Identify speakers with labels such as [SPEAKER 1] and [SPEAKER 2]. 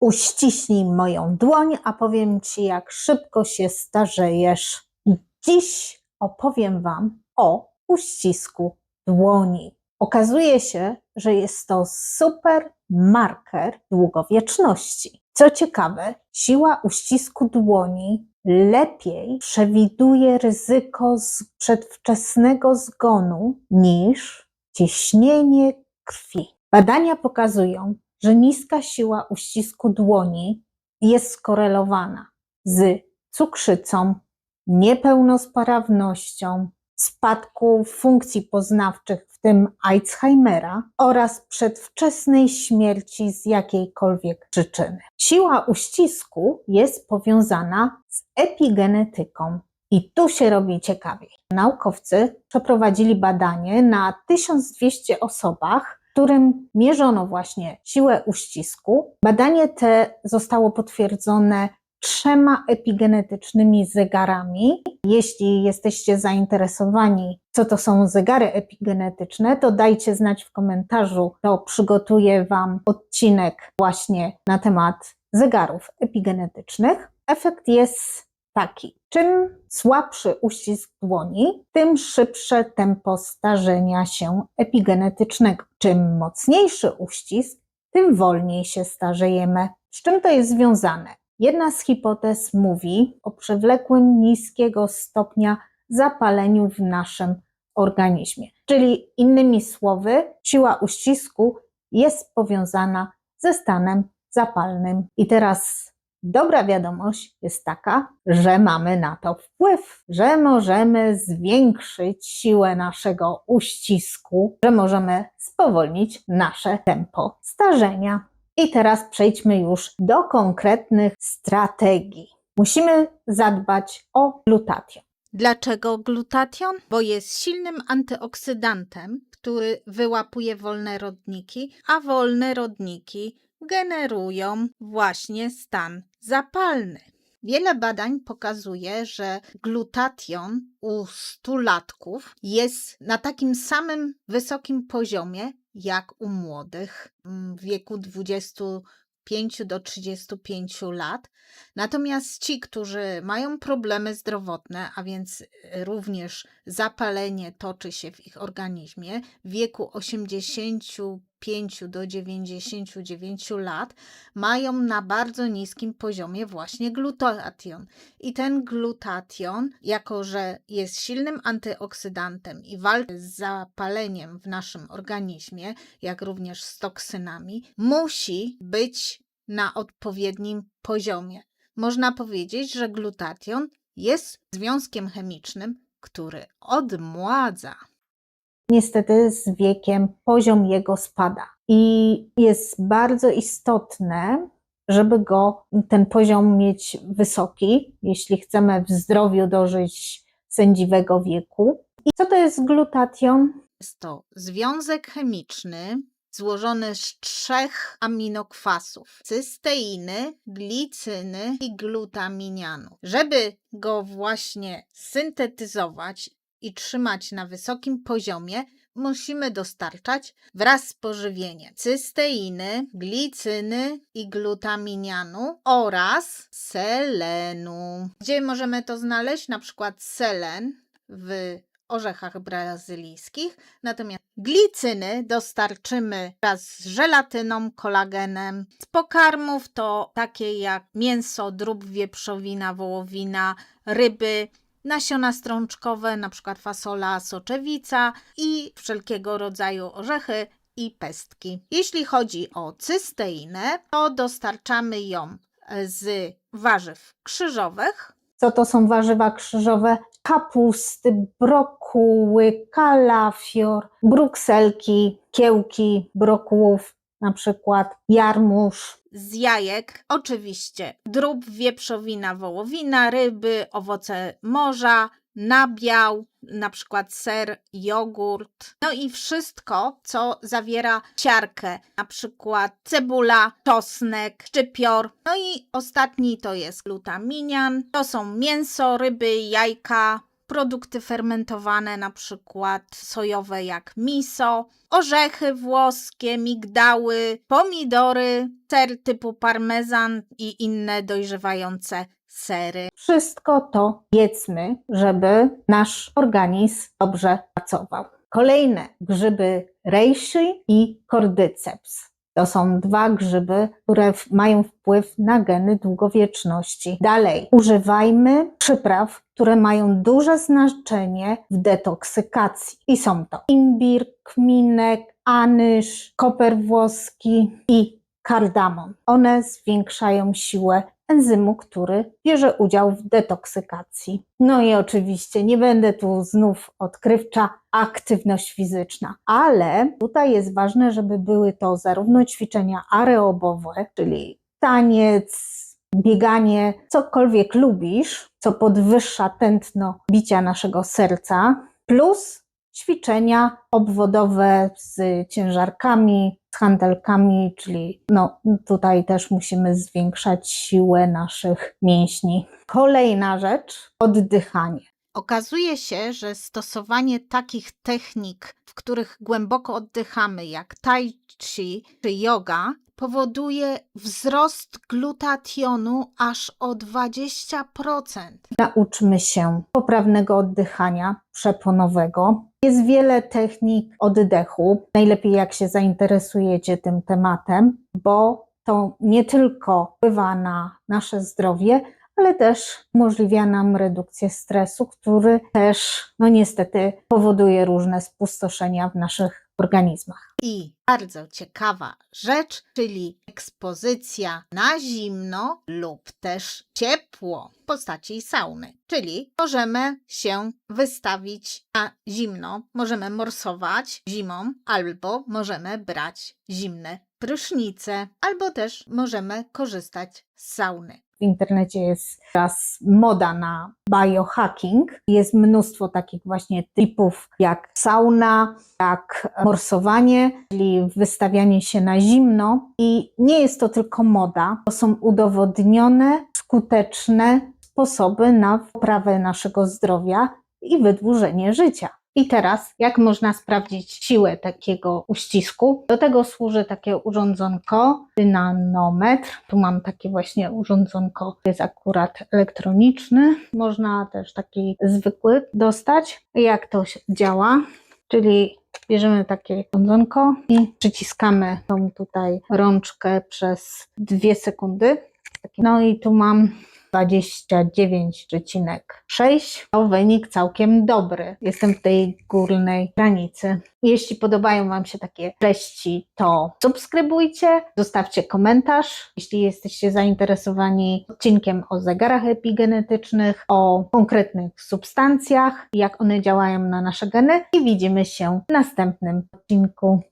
[SPEAKER 1] Uściśnij moją dłoń, a powiem Ci, jak szybko się starzejesz. Dziś opowiem Wam o uścisku dłoni. Okazuje się, że jest to super marker długowieczności. Co ciekawe, siła uścisku dłoni lepiej przewiduje ryzyko z przedwczesnego zgonu niż ciśnienie krwi. Badania pokazują, że niska siła uścisku dłoni jest skorelowana z cukrzycą, niepełnosprawnością, spadku funkcji poznawczych, w tym Alzheimera oraz przedwczesnej śmierci z jakiejkolwiek przyczyny. Siła uścisku jest powiązana z epigenetyką. I tu się robi ciekawiej. Naukowcy przeprowadzili badanie na 1200 osobach, którym mierzono właśnie siłę uścisku. Badanie te zostało potwierdzone trzema epigenetycznymi zegarami. Jeśli jesteście zainteresowani, co to są zegary epigenetyczne, to dajcie znać w komentarzu, to przygotuję Wam odcinek właśnie na temat zegarów epigenetycznych. Efekt jest taki. Czym słabszy uścisk dłoni, tym szybsze tempo starzenia się epigenetycznego. Czym mocniejszy uścisk, tym wolniej się starzejemy. Z czym to jest związane? Jedna z hipotez mówi o przewlekłym niskiego stopnia zapaleniu w naszym organizmie. Czyli innymi słowy, siła uścisku jest powiązana ze stanem zapalnym. I teraz dobra wiadomość jest taka, że mamy na to wpływ, że możemy zwiększyć siłę naszego uścisku, że możemy spowolnić nasze tempo starzenia. I teraz przejdźmy już do konkretnych strategii. Musimy zadbać o glutatią.
[SPEAKER 2] Dlaczego glutation? Bo jest silnym antyoksydantem, który wyłapuje wolne rodniki, a wolne rodniki generują właśnie stan zapalny. Wiele badań pokazuje, że glutation u stulatków jest na takim samym wysokim poziomie jak u młodych mm, w wieku 25 do 35 lat. Natomiast ci, którzy mają problemy zdrowotne, a więc również zapalenie toczy się w ich organizmie w wieku 85 do 99 lat, mają na bardzo niskim poziomie właśnie glutation. I ten glutation, jako że jest silnym antyoksydantem i walczy z zapaleniem w naszym organizmie, jak również z toksynami, musi być na odpowiednim poziomie. Można powiedzieć, że glutation jest związkiem chemicznym, który odmładza.
[SPEAKER 1] Niestety z wiekiem poziom jego spada i jest bardzo istotne, żeby go, ten poziom mieć wysoki, jeśli chcemy w zdrowiu dożyć sędziwego wieku. I co to jest glutation?
[SPEAKER 2] Jest to związek chemiczny złożony z trzech aminokwasów: cysteiny, glicyny i glutaminianu. Żeby go właśnie syntetyzować i trzymać na wysokim poziomie, musimy dostarczać wraz z pożywieniem cysteiny, glicyny i glutaminianu oraz selenu. Gdzie możemy to znaleźć? Na przykład selen w orzechach brazylijskich, natomiast glicyny dostarczymy wraz z żelatyną, kolagenem. Z pokarmów to takie jak mięso, drób wieprzowina, wołowina, ryby, nasiona strączkowe, przykład fasola, soczewica i wszelkiego rodzaju orzechy i pestki. Jeśli chodzi o cysteinę, to dostarczamy ją z warzyw krzyżowych,
[SPEAKER 1] Co to są warzywa krzyżowe? Kapusty, brokuły, kalafior, brukselki, kiełki, brokułów, na przykład jarmuż,
[SPEAKER 2] z jajek, oczywiście drób, wieprzowina, wołowina, ryby, owoce morza, nabiał, na przykład ser, jogurt, no i wszystko, co zawiera siarkę, na przykład cebula, czosnek, szczypior. No i ostatni to jest glutaminian, to są mięso, ryby, jajka, produkty fermentowane, na przykład sojowe jak miso, orzechy włoskie, migdały, pomidory, ser typu parmezan i inne dojrzewające sery.
[SPEAKER 1] Wszystko to jedzmy, żeby nasz organizm dobrze pracował. Kolejne grzyby reishi i cordyceps. To są dwa grzyby, które mają wpływ na geny długowieczności. Dalej, używajmy przypraw, które mają duże znaczenie w detoksykacji. I są to imbir, kminek, anyż, koper włoski i kardamon. One zwiększają siłę enzymu, który bierze udział w detoksykacji. No i oczywiście nie będę tu znów odkrywcza, aktywność fizyczna, ale tutaj jest ważne, żeby były to zarówno ćwiczenia aerobowe, czyli taniec, bieganie, cokolwiek lubisz, co podwyższa tętno bicia naszego serca, plus ćwiczenia obwodowe z ciężarkami, z hantelkami, czyli no, tutaj też musimy zwiększać siłę naszych mięśni. Kolejna rzecz, oddychanie.
[SPEAKER 2] Okazuje się, że stosowanie takich technik, w których głęboko oddychamy, jak tai chi czy yoga, powoduje wzrost glutationu aż o 20%.
[SPEAKER 1] Nauczmy się poprawnego oddychania przeponowego. Jest wiele technik oddechu. Najlepiej jak się zainteresujecie tym tematem, bo to nie tylko wpływa na nasze zdrowie, ale też umożliwia nam redukcję stresu, który też, no niestety, powoduje różne spustoszenia w naszych organizmach.
[SPEAKER 2] I bardzo ciekawa rzecz, czyli ekspozycja na zimno lub też ciepło w postaci sauny. Czyli możemy się wystawić na zimno, możemy morsować zimą, albo możemy brać zimne prysznice, albo też możemy korzystać z sauny.
[SPEAKER 1] W internecie jest teraz moda na biohacking. Jest mnóstwo takich właśnie typów jak sauna, jak morsowanie, czyli wystawianie się na zimno. I nie jest to tylko moda, to są udowodnione, skuteczne sposoby na poprawę naszego zdrowia i wydłużenie życia. I teraz, jak można sprawdzić siłę takiego uścisku? Do tego służy takie urządzonko, dynanometr. Tu mam takie właśnie urządzonko, jest akurat elektroniczny. Można też taki zwykły dostać. Jak to działa? Czyli bierzemy takie urządzonko i przyciskamy tą tutaj rączkę przez dwie sekundy. No i tu mam 29,6. To wynik całkiem dobry. Jestem w tej górnej granicy. Jeśli podobają Wam się takie treści, to subskrybujcie, zostawcie komentarz. Jeśli jesteście zainteresowani odcinkiem o zegarach epigenetycznych, o konkretnych substancjach, jak one działają na nasze geny i widzimy się w następnym odcinku.